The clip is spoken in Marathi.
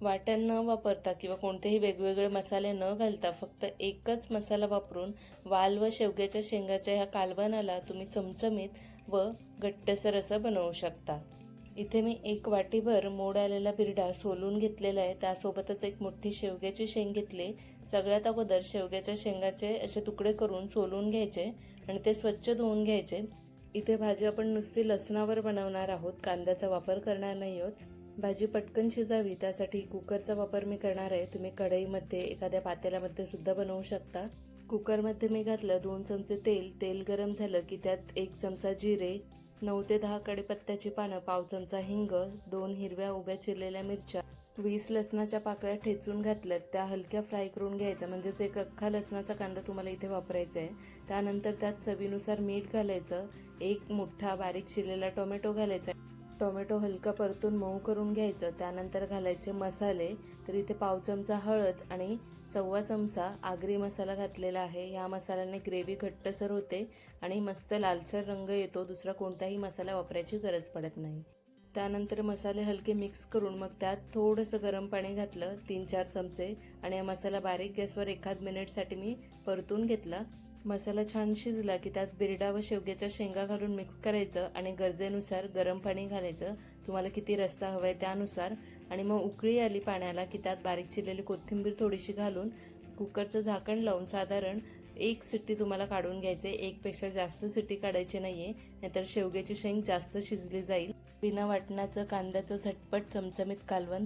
वाटण न वापरता किंवा कोणतेही वेगवेगळे मसाले न घालता फक्त एकच मसाला वापरून वाल व शेवग्याच्या शेंगाच्या ह्या कालवणाला तुम्ही चमचमीत व घट्टसर असं बनवू शकता. इथे मी एक वाटीभर मोड आलेला बिरडा सोलून घेतलेला आहे. त्यासोबतच एक मोठी शेवग्याची शेंग घेतली. सगळ्यात अगोदर शेवग्याच्या शेंगाचे असे तुकडे करून सोलून घ्यायचे आणि ते स्वच्छ धुवून घ्यायचे. इथे भाजी आपण नुसती लसणावर बनवणार आहोत. कांद्याचा वापर करणार नाही आहोत. भाजी पटकन शिजावी त्यासाठी कुकरचा वापर मी करणार आहे. तुम्ही कढईमध्ये एखाद्या पातेल्यामध्ये सुद्धा बनवू शकता. कुकरमध्ये मी घातलं दोन चमचे तेल. तेल गरम झालं की त्यात एक चमचा जिरे नऊ ते दहा कढीपत्त्याची पानं पाव चमचा हिंग दोन हिरव्या उभ्या चिरलेल्या मिरच्या वीस लसणाच्या पाकळ्या ठेचून घातल्यात. त्या हलक्या फ्राय करून घ्यायच्या. म्हणजेच एक अख्खा लसणाचा कांदा तुम्हाला इथे वापरायचा आहे. त्यानंतर त्यात चवीनुसार मीठ घालायचं. एक मोठा बारीक चिरलेला टोमॅटो घालायचा टोमॅटो हलका परतून मऊ करून घ्यायचं. त्यानंतर घालायचे मसाले. तर इथे पाव चमचा हळद आणि सव्वा चमचा आगरी मसाला घातलेला आहे. या मसाल्याने ग्रेव्ही घट्टसर होते आणि मस्त लालसर रंग येतो. दुसरा कोणताही मसाला वापरायची गरज पडत नाही. त्यानंतर मसाले हलके मिक्स करून मग त्यात थोडंसं गरम पाणी घातलं. तीन चार चमचे. आणि हा मसाला बारीक गॅसवर एखाद मिनिटसाठी मी परतून घेतला. मसाला छान शिजला की त्यात बिरडा व शेवग्याच्या शेंगा घालून मिक्स करायचं आणि गरजेनुसार गरम पाणी घालायचं. तुम्हाला किती रस्सा हवा आहे त्यानुसार. आणि मग उकळी आली पाण्याला की त्यात बारीक चिरलेली कोथिंबीर थोडीशी घालून कुकरचं झाकण लावून साधारण एक सिट्टी तुम्हाला काढून घ्यायचे. एकपेक्षा जास्त सिट्टी काढायची नाही आहे नाहीतर शेवग्याची शेंग जास्त शिजली जाईल. बिना वाटणाचं कांद्याचं झटपट चमचमीत कालवण